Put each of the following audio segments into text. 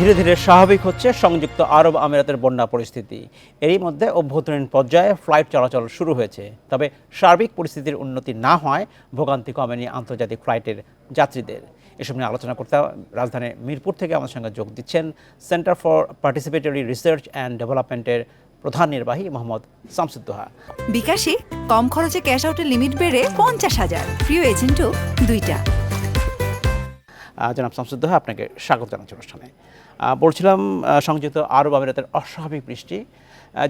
ধীরে ধীরে স্বাভাবিক হচ্ছে সংযুক্ত আরব আমিরাতের বন্যা পরিস্থিতি। এরই মধ্যে অভ্যন্তরীণ পর্যায়ে ফ্লাইট চলাচল শুরু হয়েছে। তবে সার্বিক পরিস্থিতির উন্নতি না হয় ভোগান্তি কমেনি আন্তর্জাতিক ফ্লাইটের যাত্রীদের। এসব নিয়ে আলোচনা করতে রাজধানীর মিরপুর থেকে আমাদের সঙ্গে যোগ দিচ্ছেন center for participatory research and ডেভেলপমেন্টের প্রধান নির্বাহী মোহাম্মদ শামসুদ্দোহা। বিকাশে কম খরচে ক্যাশ আউটের লিমিট বেড়ে পঞ্চাশ হাজার। প্রিয় এজেন্টও দুইটা। জনাব শামসুদ্দোহা আপনাকে স্বাগত জানাচ্ছি অনুষ্ঠানে। বলছিলাম সংযুক্ত আরব আমিরাতের অস্বাভাবিক বৃষ্টি।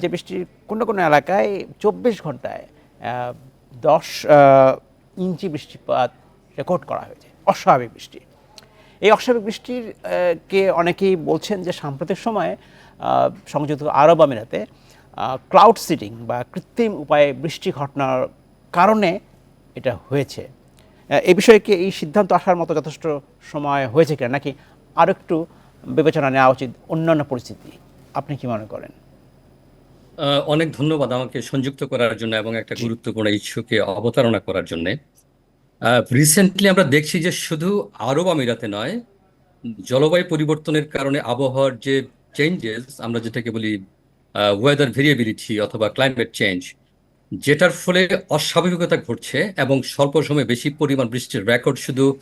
যে বৃষ্টির কোনো কোনো এলাকায় চব্বিশ ঘন্টায় দশ ইঞ্চি বৃষ্টিপাত রেকর্ড করা হয়েছে। অস্বাভাবিক বৃষ্টি। এই অস্বাভাবিক বৃষ্টির কে অনেকেই বলছেন যে সাম্প্রতিক সময়ে সংযুক্ত আরব আমিরাতে ক্লাউড সিটিং বা কৃত্রিম উপায়ে বৃষ্টি ঘটনার কারণে এটা হয়েছে। এ বিষয়ে কি এই সিদ্ধান্ত আসার মতো যথেষ্ট সময় হয়েছে কিনা নাকি আরও একটু বিবেচনা নেওয়া উচিত অন্যান্য পরিস্থিতি। আপনি কি মনে করেন? অনেক ধন্যবাদ আমাকে সংযুক্ত করার জন্য এবং একটা গুরুত্বপূর্ণ ইস্যুকে অবতারণা করার জন্য। রিসেন্টলি আমরা দেখছি যে শুধু আরব আমিরাতে নয় জলবায়ু পরিবর্তনের কারণে আবহাওয়ার যে চেঞ্জেস আমরা যেটাকে বলি ওয়েদার ভেরিয়েবিলিটি অথবা ক্লাইমেট চেঞ্জ যেটার ফলে অস্বাভাবিকতা ঘটছে এবং স্বল্প সময়ে বেশি পরিমাণ বৃষ্টির রেকর্ড শুধু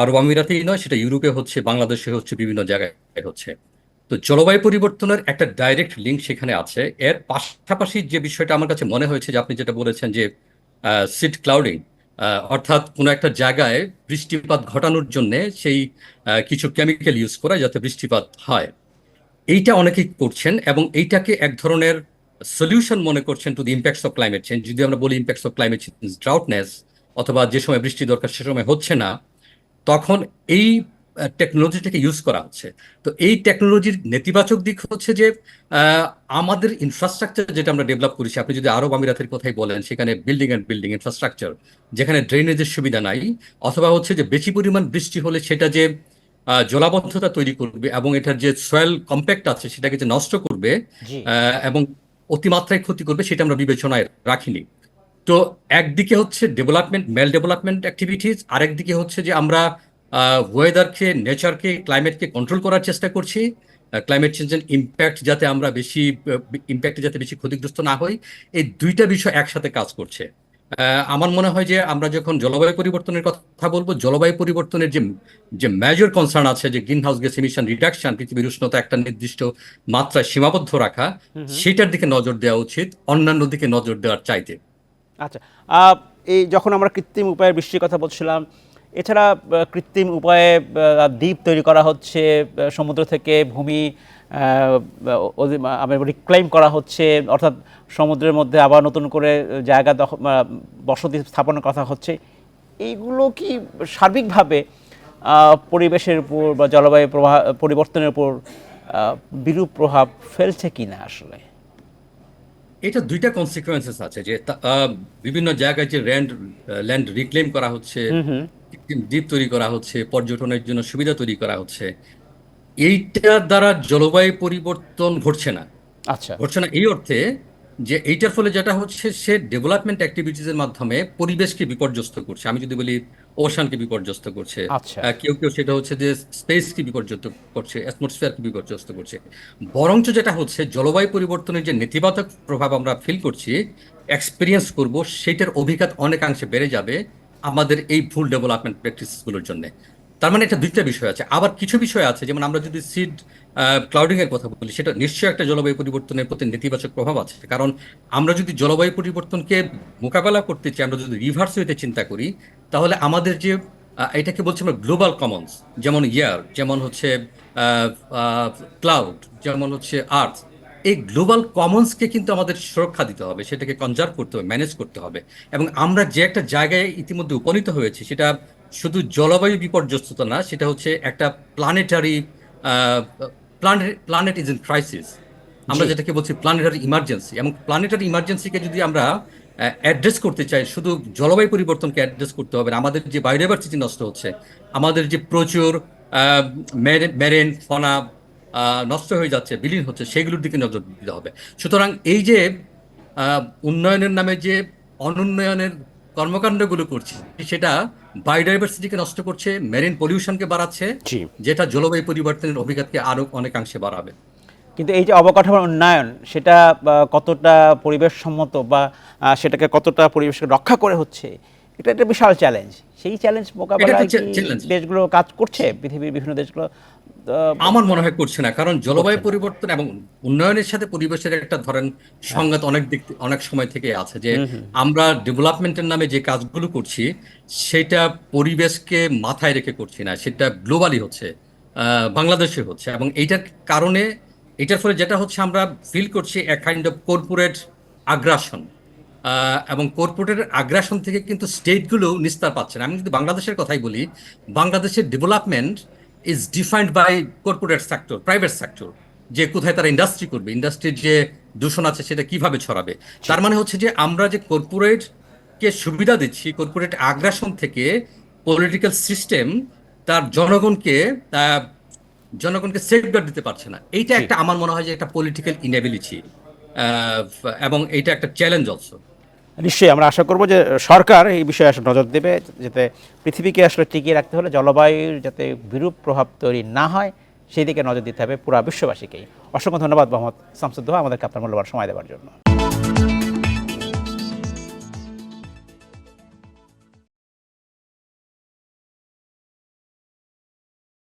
আরব আমিরাতেই নয়, সেটা ইউরোপে হচ্ছে, বাংলাদেশে হচ্ছে, বিভিন্ন জায়গায় হচ্ছে। তো জলবায়ু পরিবর্তনের একটা ডাইরেক্ট লিঙ্ক সেখানে আছে। এর পাশাপাশি যে বিষয়টা আমার কাছে মনে হয়েছে যে আপনি যেটা বলেছেন যে সিট ক্লাউডিং অর্থাৎ কোনো একটা জায়গায় বৃষ্টিপাত ঘটানোর জন্য সেই কিছু কেমিক্যাল ইউজ করা যাতে বৃষ্টিপাত হয়। এইটা অনেকেই করছেন এবং এইটাকে এক ধরনের সলিউশন মনে করছেন to the impacts of climate change যদি আমরা বলি impacts of climate change droughtness অথবা যে সময় বৃষ্টি দরকার সে সময় হচ্ছে না তখন এই টেকনোলজিটাকে ইউজ করা হচ্ছে। তো এই টেকনোলজির নেতিবাচক দিক হচ্ছে যে আমাদের ইনফ্রাস্ট্রাকচার যেটা আমরা ডেভেলপ করেছি আপনি যদি আরব আমিরাতের কথাই বলেন সেখানে বিল্ডিং অ্যান্ড বিল্ডিং ইনফ্রাস্ট্রাকচার যেখানে ড্রেনেজের সুবিধা নাই অথবা হচ্ছে যে বেশি পরিমাণ বৃষ্টি হলে সেটা যে জলাবদ্ধতা তৈরি করবে এবং এটার যে সয়েল কম্প্যাক্ট আছে সেটাকে যে নষ্ট করবে এবং অতিমাত্রায় ক্ষতি করবে সেটা আমরা বিবেচনায় রাখিনি। তো একদিকে হচ্ছে ডেভেলপমেন্ট মেল ডেভেলপমেন্ট অ্যাক্টিভিটিস আরেকদিকে হচ্ছে যে আমরা ওয়েদারকে নেচারকে ক্লাইমেটকে কন্ট্রোল করার চেষ্টা করছি। ক্লাইমেট চেঞ্জের ইম্প্যাক্ট যাতে আমরা বেশি ইম্প্যাক্টে যাতে বেশি ক্ষতিগ্রস্ত না হই এই দুইটা বিষয় একসাথে কাজ করছে। আমার মনে হয় যে আমরা যখন জলবায়ু পরিবর্তনের কথা বলব জলবায়ু পরিবর্তনের যে যে মেজর কনসার্ন আছে যে green house gas emission reduction পৃথিবীর উষ্ণতা একটা নির্দিষ্ট মাত্রায় সীমাবদ্ধ রাখা সেটার দিকে নজর দেওয়া উচিত অন্যান্য দিকে নজর দেওয়ার চাইতে। আচ্ছা এই যখন আমরা কৃত্রিম উপায়ে বৃষ্টির কথা বলছিলাম, এছাড়া কৃত্রিম উপায়ে দ্বীপ তৈরি করা হচ্ছে সমুদ্র থেকে ভূমি রিক্লাইম করা হচ্ছে, অর্থাৎ সমুদ্রের মধ্যে আবার নতুন করে জায়গা বসতি স্থাপনের কথা হচ্ছে। এইগুলো কি সার্বিকভাবে পরিবেশের উপর বা জলবায়ু প্রভাব পরিবর্তনের উপর বিরূপ প্রভাব ফেলছে কি না আসলে? এটা দুইটা কনসিকুয়েন্সেস আছে যে বিভিন্ন জায়গায় যে ল্যান্ড ল্যান্ড রিক্লেম করা হচ্ছে দ্বীপ তৈরি করা হচ্ছে পর্যটনের জন্য সুবিধা তৈরি করা হচ্ছে এইটার দ্বারা জলবায়ু পরিবর্তন ঘটছে না। আচ্ছা। ঘটছে না এই অর্থে যে এইটার ফলে যেটা হচ্ছে সে ডেভেলপমেন্ট অ্যাক্টিভিটিস এর মাধ্যমে পরিবেশকে বিপর্যস্ত করছে। আমি যদি বলি ওশানকে বিপর্যস্ত করছে। আচ্ছা। কেউ কেউ সেটা হচ্ছে যে স্পেসকে বিপর্যস্ত করছে অ্যাটমসফিয়ারকে বিপর্যস্ত করছে। বরঞ্চ যেটা হচ্ছে জলবায়ু পরিবর্তনের যে নেতিবাচক প্রভাব আমরা ফিল করছি এক্সপিরিয়েন্স করব সেটার অভিজ্ঞতা অনেকাংশে বেড়ে যাবে আমাদের এই ভুল ডেভেলপমেন্ট প্র্যাকটিসগুলোর জন্য। তার মানে এটা দুইটা বিষয় আছে। আবার কিছু বিষয় আছে, যেমন আমরা যদি সিড ক্লাউডিং এর কথা বলি, সেটা নিশ্চয়ই একটা জলবায়ু পরিবর্তনের প্রতি নেতিবাচক প্রভাব আছে। কারণ আমরা যদি জলবায়ু পরিবর্তনকে মোকাবেলা করতে চাই, আমরা যদি রিভার্স হইতে চিন্তা করি, তাহলে আমাদের যে এটাকে বলছি আমরা গ্লোবাল কমন্স যেমন ইয়ার যেমন হচ্ছে ক্লাউড যেমন হচ্ছে আর্থ এই গ্লোবাল কমন্সকে কিন্তু আমাদের সুরক্ষা দিতে হবে, সেটাকে কনজার্ভ করতে হবে ম্যানেজ করতে হবে। এবং আমরা যে একটা জায়গায় ইতিমধ্যে উপনীত হয়েছি, সেটা শুধু জলবায়ু বিপর্যস্ততা না সেটা হচ্ছে একটা planetary planet is in crisis আমরা যেটাকে বলছি প্ল্যানেটারি ইমার্জেন্সি এবং প্ল্যানেটারি ইমার্জেন্সিকে যদি আমরা অ্যাড্রেস করতে চাই শুধু জলবায়ু পরিবর্তনকে অ্যাড্রেস করতে হবে না আমাদের যে বায়োডাইভার্সিটি নষ্ট হচ্ছে আমাদের যে প্রচুর মেরেন ফনা নষ্ট হয়ে যাচ্ছে বিলীন হচ্ছে সেগুলোর দিকে নজর দিতে হবে। সুতরাং এই যে উন্নয়নের নামে যে অনুন্নয়নের কর্মকাণ্ডগুলো করছি। সেটা বায়োডাইভার্সিটিকে নষ্ট করছে মেরিন পলিউশনকে বাড়াচ্ছে যেটা জলবায়ু পরিবর্তনের অভিঘাতকে আরও অনেকাংশে বাড়াবে। কিন্তু এই যে অবকাঠামোর উন্নয়ন সেটা কতটা পরিবেশ সম্মত বা সেটাকে কতটা পরিবেশকে রক্ষা করে হচ্ছে এটা একটা বিশাল চ্যালেঞ্জ সেই চ্যালেঞ্জ মোকাবেলায় চ্যালেঞ্জ। দেশগুলো কাজ করছে পৃথিবীর বিভিন্ন দেশগুলো? আমার মনে হয় করছে না কারণ জলবায়ু পরিবর্তন এবং উন্নয়নের সাথে পরিবেশের একটা ধরেন সংঘাত অনেক দিক অনেক সময় থেকে আছে যে আমরা ডেভেলপমেন্টের নামে যে কাজগুলো করছি সেটা পরিবেশকে মাথায় রেখে করছি না সেটা গ্লোবালি হচ্ছে আহ, বাংলাদেশে হচ্ছে এবং এইটার কারণে এটার ফলে যেটা হচ্ছে আমরা ফিল করছি এক কাইন্ড অফ কর্পোরেট আগ্রাসন এবং কর্পোরেটের আগ্রাসন থেকে কিন্তু স্টেটগুলো নিস্তার পাচ্ছে না। আমি যদি বাংলাদেশের কথাই বলি বাংলাদেশের development is defined by corporate sector private sector যে কোথায় তারা ইন্ডাস্ট্রি করবে ইন্ডাস্ট্রির যে দূষণ আছে সেটা কীভাবে ছড়াবে। তার মানে হচ্ছে যে আমরা যে কর্পোরেট কে সুবিধা দিচ্ছি কর্পোরেট আগ্রাসন থেকে পলিটিক্যাল সিস্টেম তার জনগণকে জনগণকে সেফগার্ড দিতে পারছে না। এইটা একটা আমার মনে হয় যে একটা পলিটিক্যাল ইনএবিলিটি এবং এইটা একটা চ্যালেঞ্জ অলসো নিশ্চয়ই আমরা আশা করব যে সরকার এই বিষয়ে আসলে নজর দেবে, যাতে পৃথিবীকে আসলে টিকিয়ে রাখতে হলে জলবায়ুর যাতে বিরূপ প্রভাব তৈরি না হয়, সেই দিকে নজর দিতে হবে পুরা বিশ্ববাসীকেই। অসংখ্য ধন্যবাদ মোহাম্মদ শামসুদ্দোহা, আমাদেরকে আপনার মূল্যবার সময় দেওয়ার জন্য।